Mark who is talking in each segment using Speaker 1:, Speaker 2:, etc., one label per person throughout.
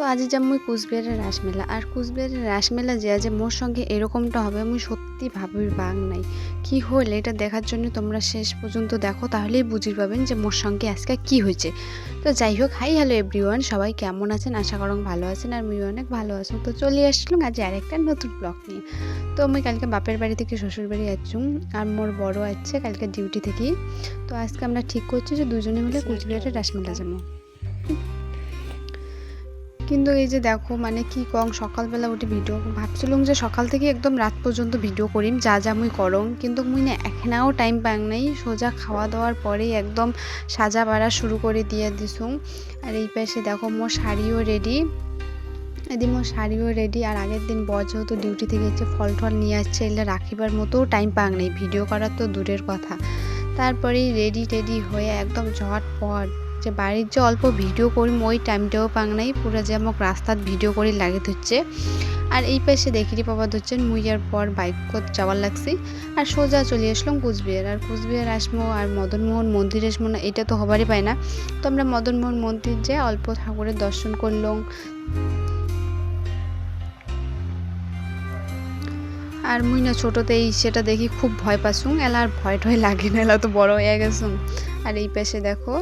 Speaker 1: তো আজ যাম মুই কোচবিহারের রাসমেলা আর কোচবিহারের রাসমেলা যে আজ মোর সঙ্গে এরকমটা হবে মুই সত্যি ভাবির বাং নাই। কি হল এটা দেখার জন্য তোমরা শেষ পর্যন্ত দেখো তাহলেই বুঝি পাবেন যে মোর সঙ্গে আজকে কি হয়েছে তো যাই হোক হাই হ্যালো এভরিওয়ান সবাই কেমন আছেন? আশা করং ভালো আছেন আর মুই অনেক ভালো আছেন তো চলে আসছিলাম আজ আরেকটা নতুন ব্লগ নিয়ে। তো আমি কালকে বাপের বাড়ি থেকে শ্বশুর বাড়ি আসছুম আর মোর বড় আছে কালকে ডিউটি থেকে তো আজকে আমরা ঠিক করছি যে দুজনে মিলে কুচবিহারের রাসমেলা যাব। কিন্তু এই যে দেখো মানে কি কং সকালবেলা উঠে ভিডিও ভাবছিলাম যে সকাল থেকে একদম রাত পর্যন্ত ভিডিও করিম, যা যা মুই করং। কিন্তু মুই না এখনাও টাইম পাং নাই। সোজা খাওয়া দাওয়ার পরেই একদম সাজা বাড়া শুরু করে দিয়ে দিছুম আর এই পাশে দেখো, মোর শাড়িও রেডি এদিন মোর শাড়িও রেডি আর আগের দিন বর যেহেতু ডিউটি থেকে এসে ফল টল নিয়ে আসছে, এলে রাখিবার মতো টাইম পাং নেই। ভিডিও করার তো দূরের কথা। তারপরেই রেডি টেডি হয়ে একদম ঝটপট যে বাড়ির যে অল্প ভিডিও করি ওই টাইমটাও পাং নাই, পুরো যে আমাকে রাস্তাত ভিডিও করি লাগে ধরছে আর এই পাশে দেখিরি পাবা ধরছেন মুইয়ার পর বাইক যাওয়ার লাগছি। আর সোজা চলে আসলাম কুচবিহার। আর কুচবিহার আসব আর মদনমোহন মন্দির আসব না, এটা তো হবারই পায় না। তো আমরা মদনমোহন মন্দির যে অল্প ঠাকুরের দর্শন করলাম। আর মুই না ছোটোতেই সেটা দেখি খুব ভয় পাসুং এলা আর ভয় টয় লাগে না, এলা তো বড় হয়ে গেছুম আর এই পাশে দেখো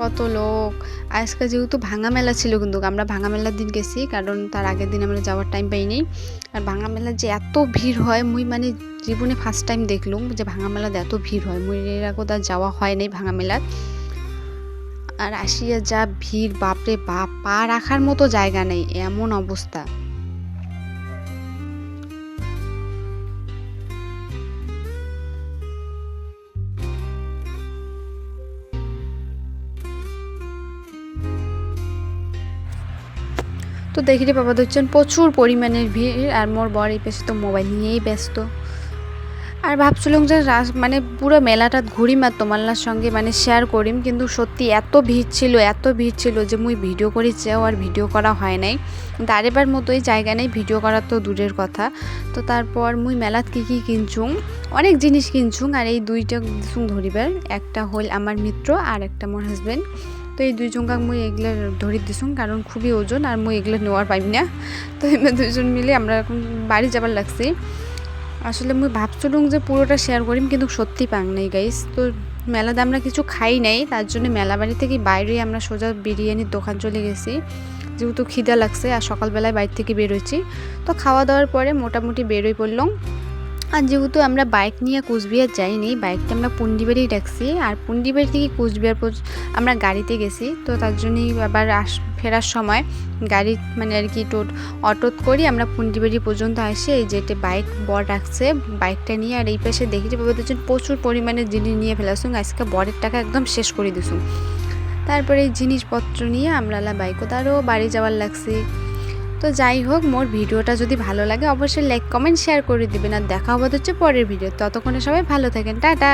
Speaker 1: কত লোক। আজকে যেহেতু ভাঙা মেলা ছিল কিন্তু, আমরা ভাঙা মেলার দিন গেছি, কারণ তার আগের দিন আমরা যাওয়ার টাইম পাইনি। আর ভাঙা মেলা যে এত ভিড় হয়, মুই মানে জীবনে ফার্স্ট টাইম দেখলুম যে ভাঙা মেলাতে এত ভিড় হয়। মুই এর আগে তার যাওয়া হয় নাই ভাঙা মেলার আর আসিয়া যা ভিড়, বাপরে বাপ, পা রাখার মতো জায়গা নেই, এমন অবস্থা। তো দেখিতে পাবা ধরছেন প্রচুর পরিমাণের ভিড় আর মোর বর এই পেছে তো মোবাইল নিয়েই ব্যস্ত। আর ভাবছিলাম যে মানে পুরো মেলাটা ঘুরিম আর তোমার সঙ্গে মানে শেয়ার করিম, কিন্তু সত্যি এত ভিড় ছিল, এত ভিড় ছিল যে মুই ভিডিও করি চেয়েও আর ভিডিও করা হয় নাই। দাঁড়েবার মতোই জায়গা নেই, ভিডিও করা তো দূরের কথা। তো তারপর মুই মেলাত কী কী কিনছুং অনেক জিনিস কিনছুং আর এই দুইটা ধরিবার, একটা হল আমার মিত্র আর একটা মোর হাজব্যান্ড তো এই দুই জঙ্গাক মুই এগুলো ধরি দিছুম কারণ খুবই ওজন আর মুই এগুলো নেওয়ার পাইম না। তো এমনি দুইজন মিলে আমরা এখন বাড়ি যাবার লাগছি। আসলে মুই ভাবছিলাম যে পুরোটা শেয়ার করিম, কিন্তু সত্যি পাং নাই গাইস তো মেলাতে আমরা কিছু খাই নাই, তার জন্য মেলা বাড়ি থেকে বাইরে আমরা সোজা বিরিয়ানির দোকান চলে গেছি। যেহেতু খিদা লাগছে, আর সকালবেলায় বাইরে থেকে বেরোচ্ছি তো খাওয়া দাওয়ার পরে মোটামুটি বেরোই পড়লাম। আর যেহেতু আমরা বাইক নিয়ে কুচবিহার যাইনি, বাইকটা আমরা পুন্ডিবাড়ি রাখছি আর পুন্ডিবাড়ি থেকে কুচবিহার আমরা গাড়িতে গেছি, তো তার জন্যই আবার আস, ফেরার সময় গাড়ি মানে আর কি টোট, অটোত করি আমরা পুন্ডিবাড়ি পর্যন্ত আসি, এই যেটা বাইক বর রাখছে, বাইকটা নিয়ে আর এই পাশে দেখি যে বাবা প্রচুর পরিমাণে জিনিস নিয়ে ফেলাছুন আজকে বরের টাকা একদম শেষ করে দিছুন তারপরে এই জিনিসপত্র নিয়ে আমরা বাইকও তারও বাড়ি যাওয়ার লাগছি। তো যাই হোক, মোর ভিডিওটা যদি ভালো লাগে, অবশ্যই লাইক কমেন্ট শেয়ার করে দিবেন। আর দেখা হবে হচ্ছে পরের ভিডিও ততক্ষণে সবাই ভালো থাকেন। টাটা!